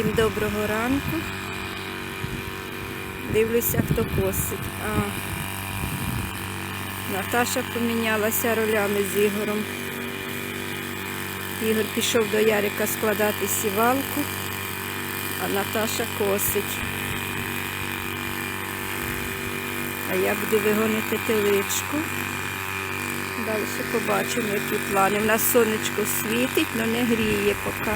Всім доброго ранку. Дивлюся, хто косить. А, Наташа помінялася ролями з Ігорем. Ігор пішов до Ярика складати сівалку, а Наташа косить. А я буду вигонити теличку. Далі побачимо, які плани. У нас сонечко світить, але не гріє поки.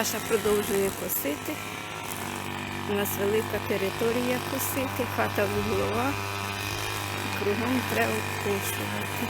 Наташа продовжує косити. У нас велика територія косити, хата вуглова. Кругом треба обкосувати.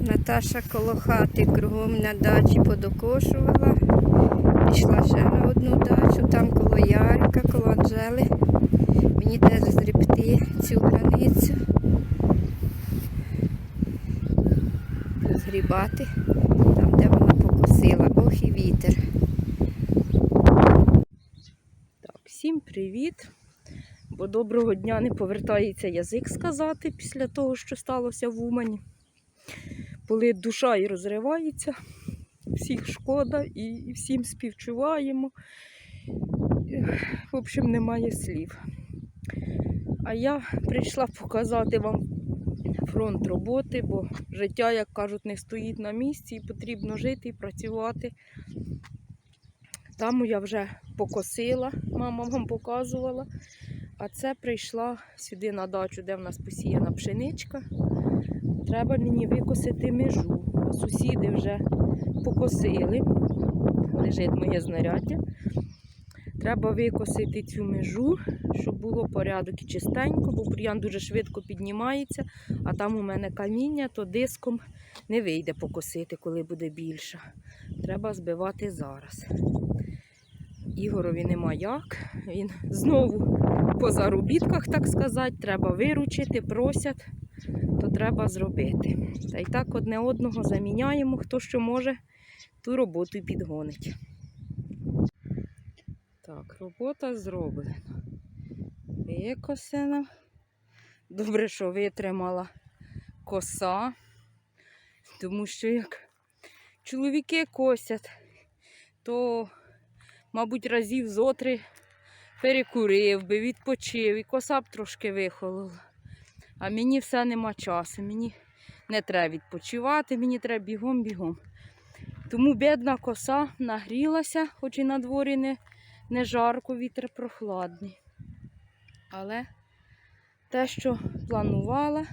Наташа коло хати кругом на дачі подокошувала. Пішла ще на одну дачу, там коло Ярика, коло Анжели. Мені теж зрібти цю границю. Згрібати там, де вона покосила. Ох і вітер. Так, всім привіт. Бо доброго дня не повертається язик сказати після того, що сталося в Умані коли душа і розривається, всіх шкода і, всім співчуваємо. В общем, немає слів. А я прийшла показати вам фронт роботи, бо життя, як кажуть, не стоїть на місці і потрібно жити і працювати. Там я вже покосила, мама вам показувала. А це прийшла сюди на дачу, де в нас посіяна пшеничка. Треба мені викосити межу. Сусіди вже покосили. Лежить моє знаряддя. Треба викосити цю межу, щоб було порядок і чистенько, бо бур'ян дуже швидко піднімається, а там у мене каміння, то диском не вийде покосити, коли буде більше. Треба збивати зараз. Ігорові нема як. Він знову по заробітках, так сказати, треба виручити, просять то треба зробити. Та й так одне одного заміняємо, хто що може, ту роботу підгонить. Так, робота зроблена. Викосена. Добре, що витримала коса, тому що як чоловіки косять, то, мабуть, разів зотри перекурив би, відпочив і коса б трошки вихолола. А мені все нема часу. Мені не треба відпочивати, мені треба бігом-бігом. Тому бідна коса нагрілася, хоч і на дворі не, не жарко, вітер прохладний. Але те, що планувала,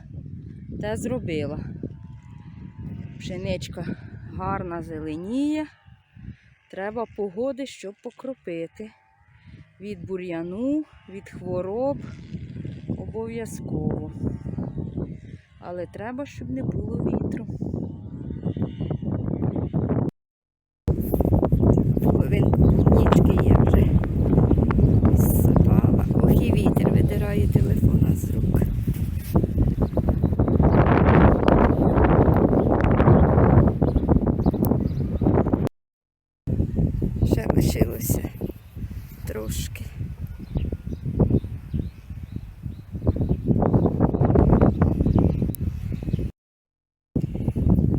те зробила. Пшеничка гарна зеленіє. Треба погоди, щоб покропити. Від бур'яну, від хвороб обов'язково. Але треба, щоб не було вітру. Половиннички я вже запала. Ох, і вітер видирає телефона з рук. Ще лишилося трошки.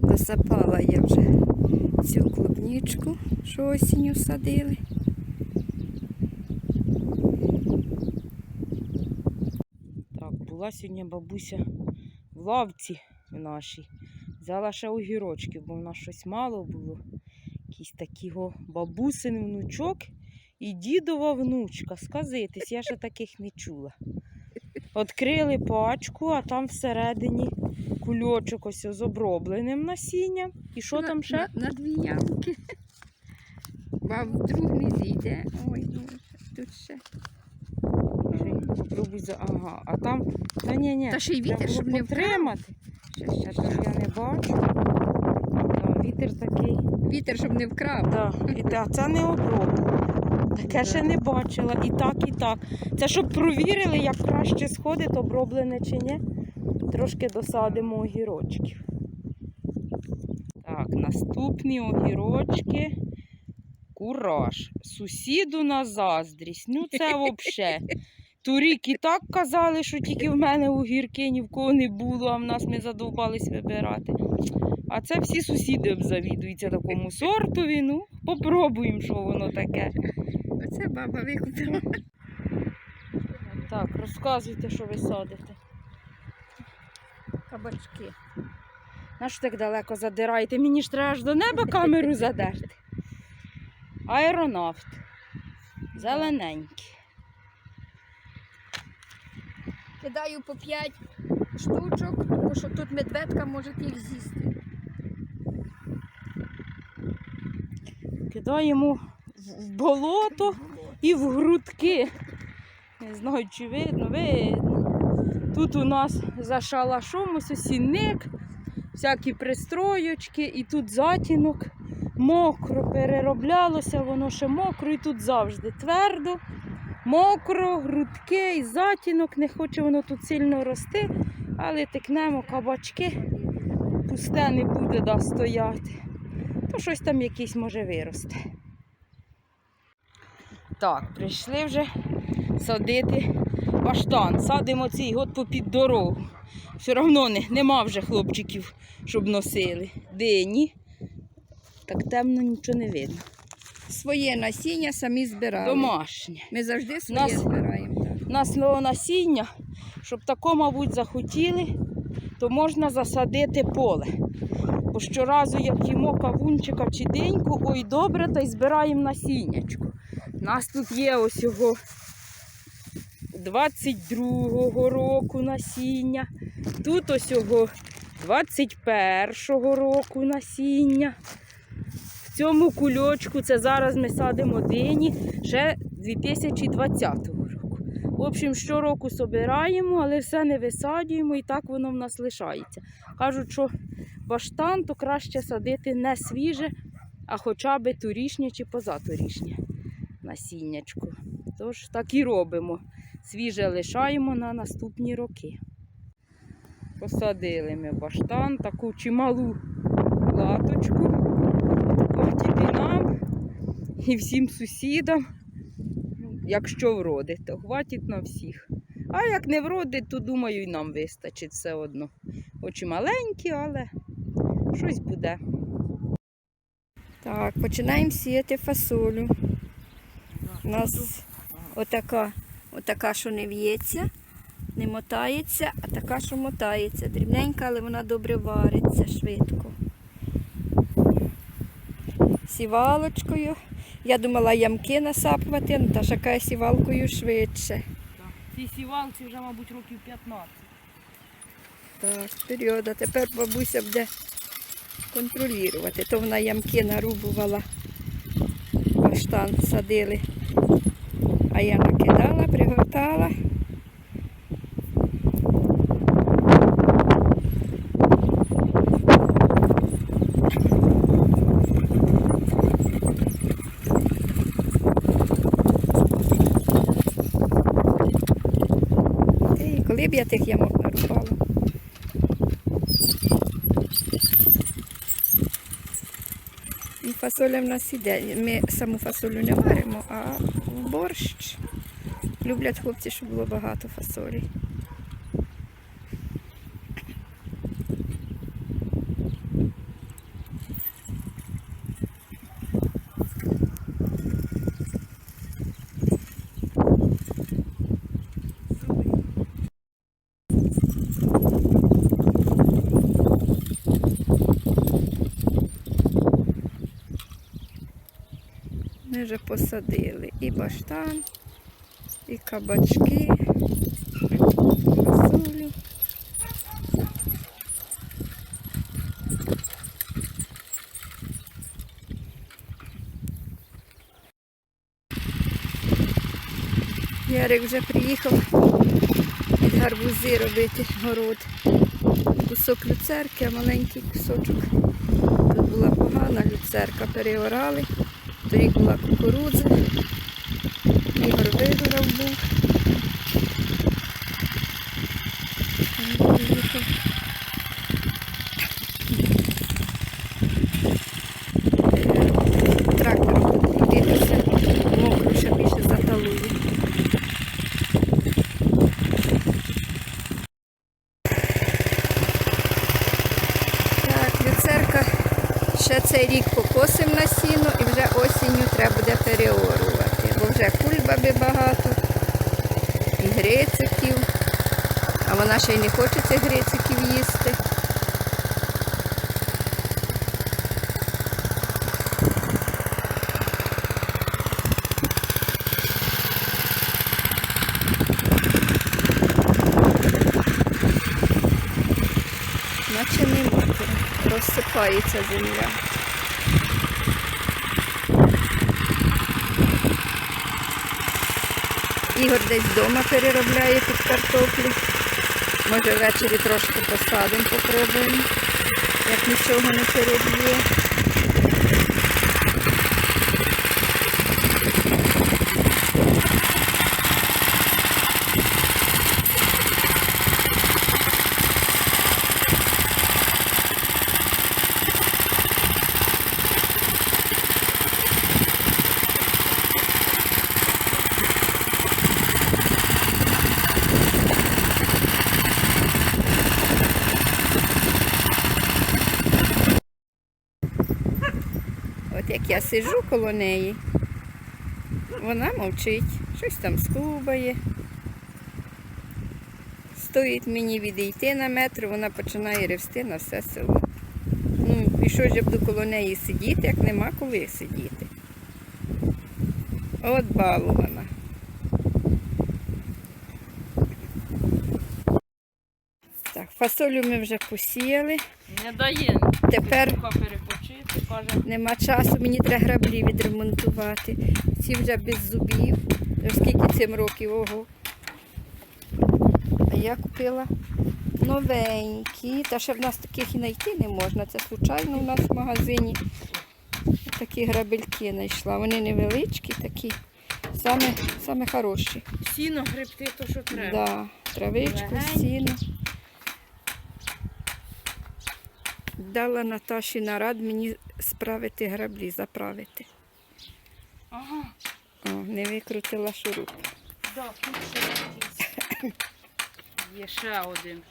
Засапала я вже цю клубничку, що осінню садили. Так, була сьогодні бабуся в лавці нашій. Взяла ще огірочки, бо в нас щось мало було. Якийсь такий бабусин внучок і дідова внучка. Сказитись, я ще таких не чула. Відкрили пачку, а там всередині кульочок ось з обробленим насінням. І що На- там ще? На, на дві ямки. А вдруг не зійде. Ой, Боже, тут ще. Попробуй за. Ага, а там. Та ні, ні. Та ще й вітер, щоб не вкрав. потримати. Ще, ще, Та я не бачу. Да, вітер такий. Вітер, щоб не вкрав. Да, і та, це не обробка. Таке ще не бачила. І так, і так. Це щоб провірили, як краще сходить, оброблене чи ні. Трошки досадимо огірочків. Так, наступні огірочки. Кураж. Сусіду на заздрість. Ну це взагалі. Торік і так казали, що тільки в мене огірки ні в кого не було, а в нас ми задовбались вибирати. А це всі сусіди обзавідуються такому сортові. Ну, попробуємо, що воно таке. Оце баба викупила. Так, розказуйте, що ви садите. Кабачки. Нащо так далеко задираєте? Мені ж треба аж до неба камеру задерти. Аеронавт. Зелененький. Кидаю по 5 штучок, тому що тут медведка може їх з'їсти. Кидаємо в- болото і в грудки. Не знаю, чи видно, видно. Тут у нас за шалашом ось осінник, всякі пристроєчки, і тут затінок. Мокро перероблялося, воно ще мокро, і тут завжди твердо, мокро, грудки і затінок. Не хоче воно тут сильно рости, але тикнемо кабачки, пусте не буде да, стояти. То щось там якийсь може виросте. Так, прийшли вже садити баштан. Садимо цей год попід дорогу. Все одно не, нема вже хлопчиків, щоб носили. Дині. Так темно нічого не видно. Своє насіння самі збирали. Домашнє. Ми завжди своє Нас- збираємо. У нас нове насіння, щоб тако, мабуть, захотіли, то можна засадити поле. Бо щоразу, як їмо кавунчика чи деньку, ой, добре, та й збираємо насіннячко. У нас тут є ось його 22-го року насіння. Тут ось його 21-го року насіння. Цьому кульочку це зараз ми садимо дині ще 2020 року. В общем, щороку собираємо, але все не висаджуємо і так воно в нас лишається. Кажуть, що баштан то краще садити не свіже, а хоча б торішнє чи позаторішнє насіннячко. Тож так і робимо. Свіже лишаємо на наступні роки. Посадили ми баштан, таку чималу латочку. І всім сусідам. Якщо вродить, то хватить на всіх. А як не вродить, то думаю, і нам вистачить все одно. Очі маленькі, але щось буде. так, починаємо сіяти фасолю. У нас отака, отака, що не в'ється, не мотається, а така, що мотається. Дрібненька, але вона добре вариться швидко. Сівалочкою. Я думала ямки насапувати, ну та ж яка сівалкою швидше. Ці сівалці вже, мабуть, років 15. Так, вперед. А тепер бабуся буде контролювати. То вона ямки нарубувала, баштан садили. А я накидала, пригортала. І коли б я тих ямок нарубала. І фасоля в нас іде. Ми саму фасолю не варимо, а борщ. Люблять хлопці, щоб було багато фасолі. вже посадили. І баштан, і кабачки, фасолю. Ярик вже приїхав від гарбузи робити город. Кусок люцерки, а маленький кусочок. Тут була погана люцерка, переорали. Торік була кукурудза. Ігор вигорав був. Він приїхав. Е, Трактором тут крутитися, мокро ще більше заталує. Так, люцерка ще цей рік покосив на сіно і вже осінню треба буде переорувати, бо вже кульбаби багато і грициків, ще й не хоче цих грициків їсти. Наче не розсипається земля. Ігор десь вдома переробляє під картоплю. Може ввечері трошки посадимо, попробуємо, як нічого не переб'є. От як я сиджу коло неї, вона мовчить, щось там скубає. Стоїть мені відійти на метр, вона починає ревсти на все село. Ну, і що ж я буду коло неї сидіти, як нема коли сидіти. От балована. Так, фасолю ми вже посіяли. Не дає Тепер. Нема часу, мені треба граблі відремонтувати. Ці вже без зубів. Скільки цим років, ого. А я купила новенькі. Та ще в нас таких і знайти не можна. Це случайно у нас в магазині. Такі грабельки знайшла. Вони невеличкі такі. Саме, саме хороші. Сіно гребти, то що треба. Да, травичку, сіно. Дала Наташі нарад мені справити граблі, заправити. Ага, О, не викрутила шуруп. да, тут ще якийсь. Є ще один.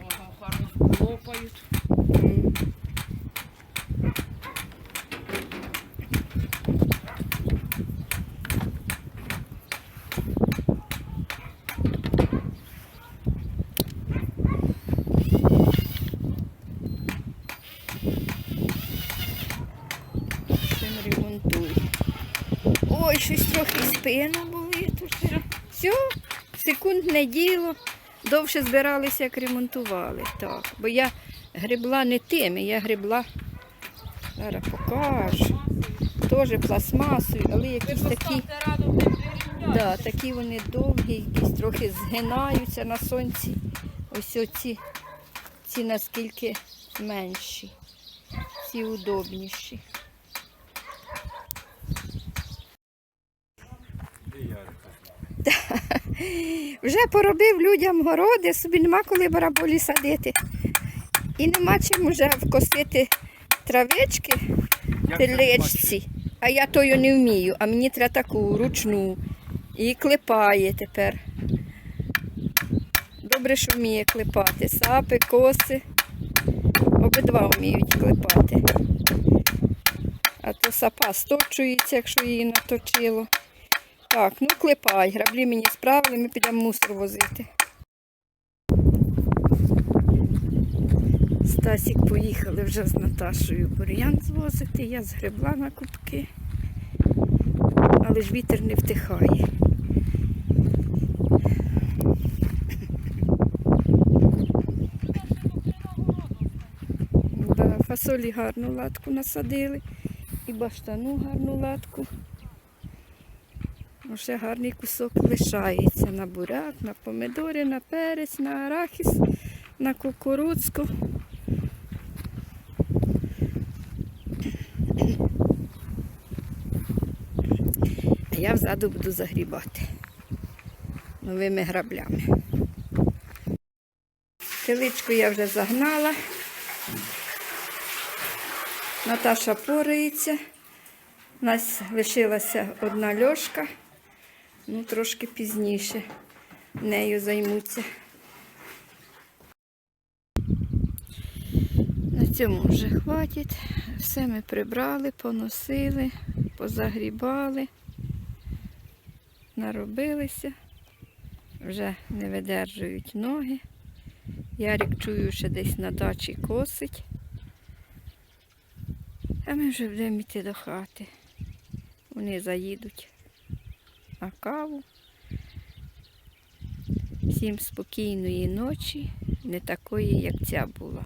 Ага, гарно лопають. М. Цим ремонтую. Ой, щось трохи спина болить уже. Все, секундне діло. Довше збиралися, як ремонтували. Так, бо я гребла не тими, я гребла. Зараз покажу. Теж пластмасою, але якісь такі, да, такі вони довгі, якісь трохи згинаються на сонці. Ось оці, ці наскільки менші, ці удобніші. Вже поробив людям городи, собі нема коли бараболі садити. І нема чим вже вкосити травички в. А я тою не вмію, а мені треба таку ручну. І клепає тепер. Добре, що вміє клепати. Сапи, коси. Обидва вміють клепати. А то сапа сточується, якщо її наточило. Так, ну клепай. Граблі мені справили, ми підемо мусор возити. Стасік поїхали вже з Наташою бур'ян звозити, я згребла на кубки, але ж вітер не втихає. Да, фасолі гарну латку насадили і баштану гарну латку. Ну, ще гарний кусок лишається на буряк, на помидори, на перець, на арахіс, на кукурудзку. А я взаду буду загрібати новими граблями. Теличку я вже загнала. Наташа порається. У нас лишилася одна льошка. Ну, трошки пізніше нею займуться. На цьому вже хватить. Все ми прибрали, поносили, позагрібали, наробилися, вже не видержують ноги. Ярик чую, що десь на дачі косить. А ми вже будемо йти до хати. Вони заїдуть на каву. Всім спокійної ночі, не такої, як ця була.